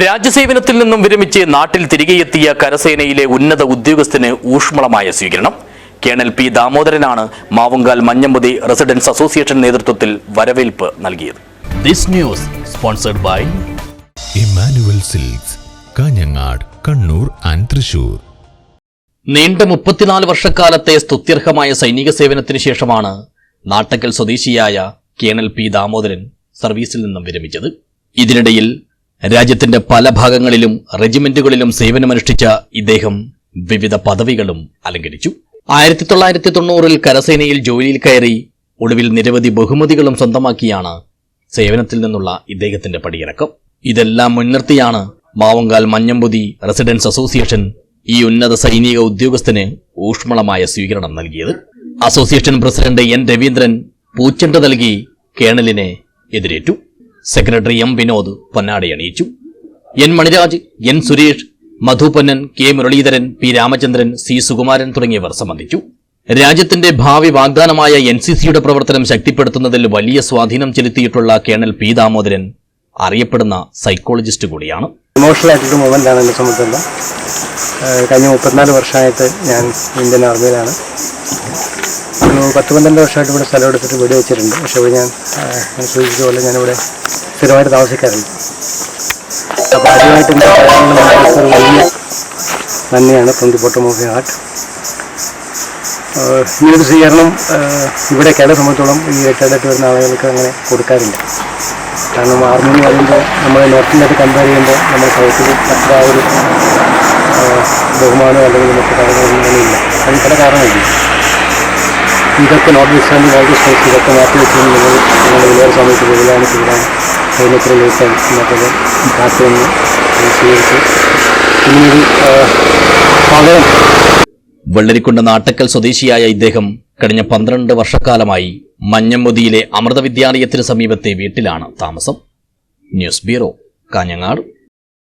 രാജ്യസേവനത്തിൽ നിന്നും വിരമിച്ച് നാട്ടിൽ തിരികെയെത്തിയ കരസേനയിലെ ഉന്നത ഉദ്യോഗസ്ഥന് ഊഷ്മളമായ സ്വീകരണം. കേണൽ പി ദാമോദരനാണ് മാവുങ്കാൽ മഞ്ഞമ്പതി റെസിഡൻസ് അസോസിയേഷൻ നേതൃത്വത്തിൽ വരവേൽപ്പ് നൽകിയത്. This news sponsored by Emmanuel silks Kanhangad Kannur and Thrissur. നീണ്ട മുപ്പത്തിനാല് വർഷക്കാലത്തെ സ്തുത്യർഹമായ സൈനിക സേവനത്തിന് ശേഷമാണ് നാട്ടക്കൽ സ്വദേശിയായ കേണൽ പി ദാമോദരൻ സർവീസിൽ നിന്നും വിരമിച്ചത്. ഇതിനിടയിൽ രാജ്യത്തിന്റെ പല ഭാഗങ്ങളിലും റെജിമെന്റുകളിലും സേവനമനുഷ്ഠിച്ച ഇദ്ദേഹം വിവിധ പദവികളും അലങ്കരിച്ചു. ആയിരത്തി തൊള്ളായിരത്തി തൊണ്ണൂറിൽ കരസേനയിൽ ജോലിയിൽ കയറി ഒടുവിൽ നിരവധി ബഹുമതികളും സ്വന്തമാക്കിയാണ് സേവനത്തിൽ നിന്നുള്ള ഇദ്ദേഹത്തിന്റെ പടിയിറക്കം. ഇതെല്ലാം മുൻനിർത്തിയാണ് മാവങ്കാൽ മഞ്ഞമ്പുതി റെസിഡൻസ് അസോസിയേഷൻ ഈ ഉന്നത സൈനിക ഉദ്യോഗസ്ഥന് ഊഷ്മളമായ സ്വീകരണം നൽകിയത്. അസോസിയേഷൻ പ്രസിഡന്റ് എൻ രവീന്ദ്രൻ പൂച്ചെണ്ട് നൽകി കേണലിനെ എതിരേറ്റു. സെക്രട്ടറി എം വിനോദ് പൊന്നാടി അണിയിച്ചു. N Maniraj N Suresh Madhupannan K Muraleedharan P Ramachandran C Sukumaran തുടങ്ങിയവർ സംബന്ധിച്ചു. രാജ്യത്തിന്റെ ഭാവി വാഗ്ദാനമായ എൻ സി സിയുടെ പ്രവർത്തനം ശക്തിപ്പെടുത്തുന്നതിൽ വലിയ സ്വാധീനം ചെലുത്തിയിട്ടുള്ള കേണൽ പി ദാമോദരൻ അറിയപ്പെടുന്ന സൈക്കോളജിസ്റ്റ് കൂടിയാണ്. ഇമോഷണൽ ആയിട്ടൊരു മൊമെന്റ് ആണ് എന്നെ സംബന്ധിച്ചിടത്തോളം കഴിഞ്ഞ മുപ്പത്തിനാല് വർഷമായിട്ട് ഞാൻ ഇന്ത്യൻ ആർമിയിലാണ്. പത്ത് പന്ത്രണ്ട് വർഷമായിട്ട് ഇവിടെ സ്ഥലം എടുത്തിട്ട് വീട് വെച്ചിട്ടുണ്ട്. പക്ഷേ ഇവിടെ ഞാൻ സൂചിപ്പിച്ച പോലെ ഞാനിവിടെ സ്ഥിരമായിട്ട് താമസിക്കാറുണ്ട്. അപ്പോൾ ആദ്യമായിട്ട് എന്റെ ഒരു വലിയ നന്ദിയാണ്. The bottom of heart. ഇങ്ങനൊരു സ്വീകരണം ഏഹ് ഇവിടെ കേരള സംബന്ധിച്ചോളം ഈ റിട്ടയർഡായിട്ട് വരുന്ന ആളുകൾക്ക് അങ്ങനെ കൊടുക്കാറില്ല. കാരണം ആർമി എന്ന് പറയുമ്പോൾ നമ്മൾ നോർത്തിന്റെയൊക്കെ കമ്പയർ ചെയ്യുമ്പോൾ നമ്മൾ സൗത്തിൽ അത്ര ഒരു ബഹുമാനം അല്ലെങ്കിൽ മറ്റു കാര്യങ്ങളൊന്നും ഇല്ല. അതിന് പല കാരണമില്ല ഇതൊക്കെ notwithstanding all the states ഇതൊക്കെ മാറ്റി വെച്ചാൽ നിങ്ങൾ നിങ്ങൾ വിലയേറെ സമയത്ത് കൂടുതലാണ് ചെയ്താണ് അതിനെത്ര ലേറ്റ് എന്നൊക്കെ കാറ്റ് വന്ന് സ്വീകരിച്ച് ഇങ്ങനൊരു പകരം വെള്ളരിക്കുണ്ട് നാട്ടക്കൽ സ്വദേശിയായ ഇദ്ദേഹം കഴിഞ്ഞ പന്ത്രണ്ട് വർഷക്കാലമായി മഞ്ഞമ്മുതിയിലെ അമൃത വിദ്യാലയത്തിന് സമീപത്തെ വീട്ടിലാണ് താമസം. News bureau Kanhangad.